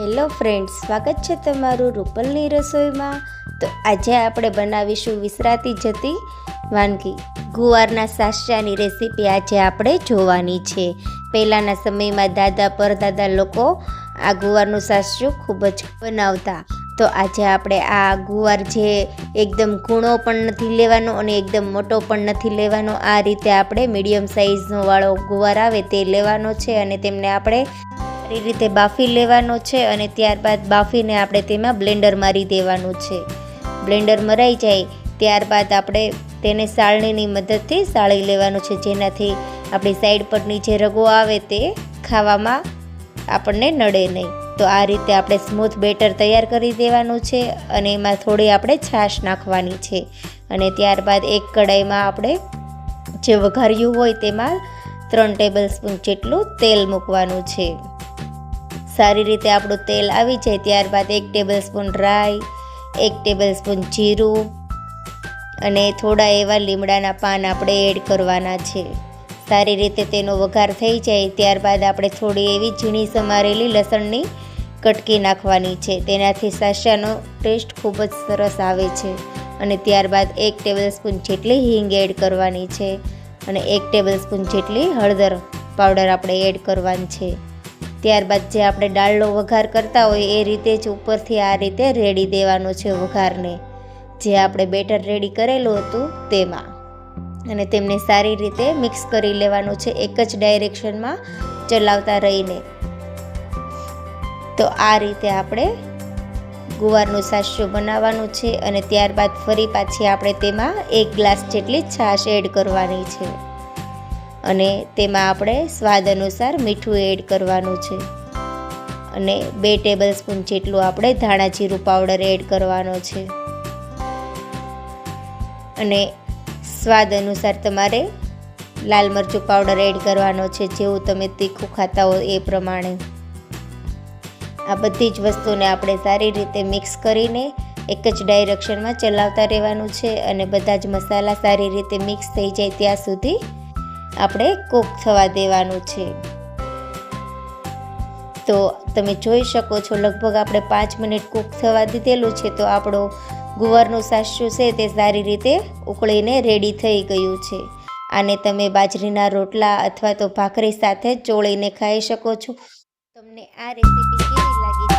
Hello friends, સ્વાગત છે તમારું રૂપલની રસોઈમાં. તો આજે આપણે બનાવીશું વિસરાતી જતી વાનગી. ગુવારના સાસિયાની રેસીપી આજે આપણે જોવાની છે. પહેલાંના સમયમાં દાદા, પરદાદા લોકો આ ગુવારનું સાસ્યું ખૂબ જ બનાવતા. તો આજે આપણે આ ગુવાર જે એકદમ ઘૂણો પણ નથી લેવાનો અને એકદમ મોટો પણ નથી લેવાનો, આ રીતે આપણે મીડિયમ સાઇઝનો વાળો ગુવાર આવે તે લેવાનો છે અને તેમને આપણે સારી રીતે બાફી લેવાનો છે અને ત્યારબાદ બાફીને આપણે તેમાં બ્લેન્ડર મારી દેવાનું છે. બ્લેન્ડર મરાઈ જાય ત્યારબાદ આપણે તેને સાળણીની મદદથી સાળી લેવાનું છે. જેનાથી આપણી સાઈડ પરની જે રગો આવે તે ખાવામાં આપણને નડે નહીં. તો આ રીતે આપણે સ્મૂથ બેટર તૈયાર કરી દેવાનું છે અને એમાં થોડી આપણે છાશ નાખવાની છે. અને ત્યારબાદ એક કડાઈમાં આપણે જે વઘાર્યું હોય તેમાં ત્રણ ટેબલ સ્પૂન જેટલું તેલ મૂકવાનું છે. સારી રીતે આપણું તેલ આવી જાય ત્યારબાદ એક ટેબલ સ્પૂન રાઈ, એક ટેબલ સ્પૂન જીરું અને થોડા એવા લીમડાના પાન આપણે એડ કરવાના છે. સારી રીતે તેનો વઘાર થઈ જાય ત્યારબાદ આપણે થોડી એવી ઝીણી સમારેલી લસણની કટકી નાખવાની છે. તેનાથી સાસાનો ટેસ્ટ ખૂબ જ સરસ આવે છે અને ત્યારબાદ એક ટેબલ સ્પૂન જેટલી હિંગ એડ કરવાની છે અને એક ટેબલ સ્પૂન જેટલી હળદર પાવડર આપણે એડ કરવાની છે. ત્યારબાદ જે આપણે ડાળનો વઘાર કરતા હોય એ રીતે જ ઉપરથી આ રીતે રેડી દેવાનો છે વઘારને. જે આપણે બેટર રેડી કરેલું હતું તેમાં. અને તેમને સારી રીતે મિક્સ કરી લેવાનું છે એક જ ડાયરેક્શનમાં ચલાવતા રહીને. તો આ રીતે આપણે ગુવારનું સાસ્યું બનાવવાનું છે અને ત્યારબાદ ફરી પાછી આપણે તેમાં એક ગ્લાસ જેટલી છાશ એડ કરવાની છે. અને તેમાં આપણે સ્વાદ અનુસાર મીઠું એડ કરવાનું છે. અને બે ટેબલ સ્પૂન જેટલું આપણે ધાણા જીરું પાવડર એડ કરવાનો છે. અને સ્વાદ અનુસાર તમારે લાલ મરચું પાવડર એડ કરવાનો છે, જેવું તમે તીખું ખાતા હો એ પ્રમાણે. આ બધી જ વસ્તુને આપણે સારી રીતે મિક્સ કરીને એક જ ડાયરેક્શનમાં ચલાવતા રહેવાનું છે અને બધા જ મસાલા સારી રીતે મિક્સ થઈ જાય ત્યાં સુધી આપણે કૂક થવા દેવાનું છે. તો તમે જોઈ શકો છો, લગભગ આપણે પાંચ મિનિટ કૂક થવા દીધેલું છે, તો આપણો ગુવારનું સાસ્યું છે તે સારી રીતે ઉકળીને રેડી થઈ ગયું છે. આને તમે બાજરીના રોટલા અથવા તો ભાખરી સાથે ચોળીને ખાઈ શકો છો. તમને આ રેસીપી કેવી લાગી